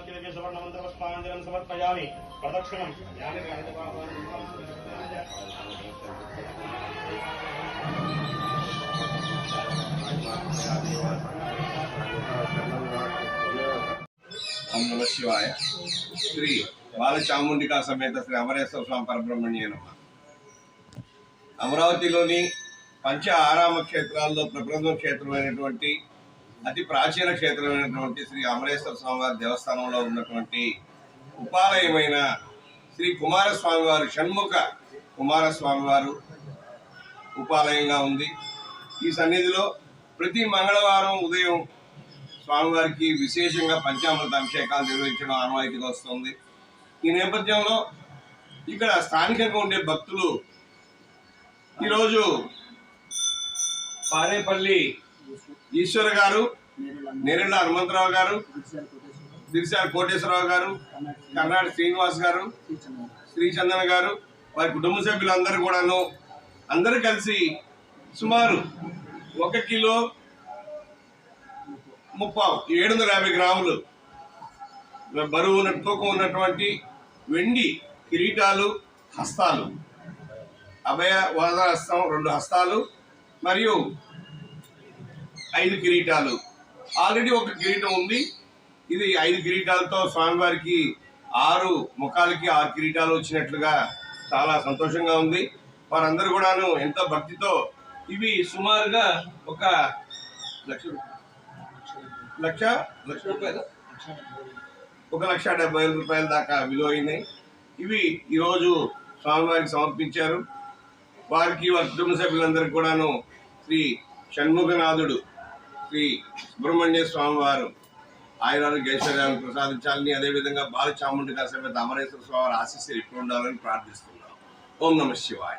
पादारविन्दयोः वेदान्तिके सुवर्णमन्त्रपुष्पाञ्जलिं समर्पयामि प्रदक्षिणम् ఓం నమ శివాయ శ్రీ బాలచాముండికా సమేత శ్రీ అమరేశ్వర స్వామి పరబ్రహ్మణ్య నమ అమరావతిలోని పంచ ఆరామ క్షేత్రాల్లో ప్రప్రథమ క్షేత్రమైనటువంటి అతి ప్రాచీన క్షేత్రమైనటువంటి శ్రీ అమరేశ్వర స్వామివారి దేవస్థానంలో ఉన్నటువంటి ఉపాలయమైన శ్రీ కుమారస్వామి వారు షణ్ముఖ కుమారస్వామి వారు ఉపాలయంగా ఉంది. ఈ సన్నిధిలో ప్రతి మంగళవారం ఉదయం స్వామివారికి విశేషంగా పంచామృత అభిషేకాలు నిర్వహించడం ఆనవాయితీగా వస్తుంది. ఈ నేపథ్యంలో ఇక్కడ స్థానికంగా ఉండే భక్తులు ఈరోజు పారేపల్లి ఈశ్వర గారు నేరెళ్ళ హనుమంతరావు గారు దిరిశాల కోటేశ్వరరావు గారు కర్ణాటి శ్రీనివాస్ గారు శ్రీచందన గారు. వారి కుటుంబ సభ్యులందరూ కూడాను అందరూ కలిసి సుమారు ఒక కిలో ముప్పావు ఏడు వందల యాభై గ్రాములు బరువు ఉన్న తూకం ఉన్నటువంటి వెండి కిరీటాలు హస్తాలు. అభయ వాద హస్తం రెండు హస్తాలు మరియు ఐదు కిరీటాలు. ఆల్రెడీ ఒక కిరీటం ఉంది. ఇది ఐదు కిరీటాలతో స్వామివారికి ఆరు ముఖాలకి ఆరు కిరీటాలు వచ్చినట్లుగా చాలా సంతోషంగా ఉంది. వారందరూ కూడాను ఎంతో భక్తితో ఇవి సుమారుగా ఒక లక్ష రూపాయలు. లక్ష? లక్ష రూపాయలు? ఒక లక్ష డెబ్బై ఐదు రూపాయల దాకా విలువైనాయి. ఇవి ఈరోజు స్వామివారికి సమర్పించారు. వారికి వారి కుటుంబ సభ్యులందరికీ కూడాను శ్రీ షణ్ముఖనాథుడు శ్రీ సుబ్రహ్మణ్య స్వామి వారు ఆయురాలు గైశ్వర్యాలను ప్రసాదించాలని అదేవిధంగా గారి సమేత అమరేశ్వర స్వామి వారి ఆశీస్సులు ఎప్పుడు ఉండాలని ప్రార్థిస్తున్నాం. ఓం నమ శివాయ.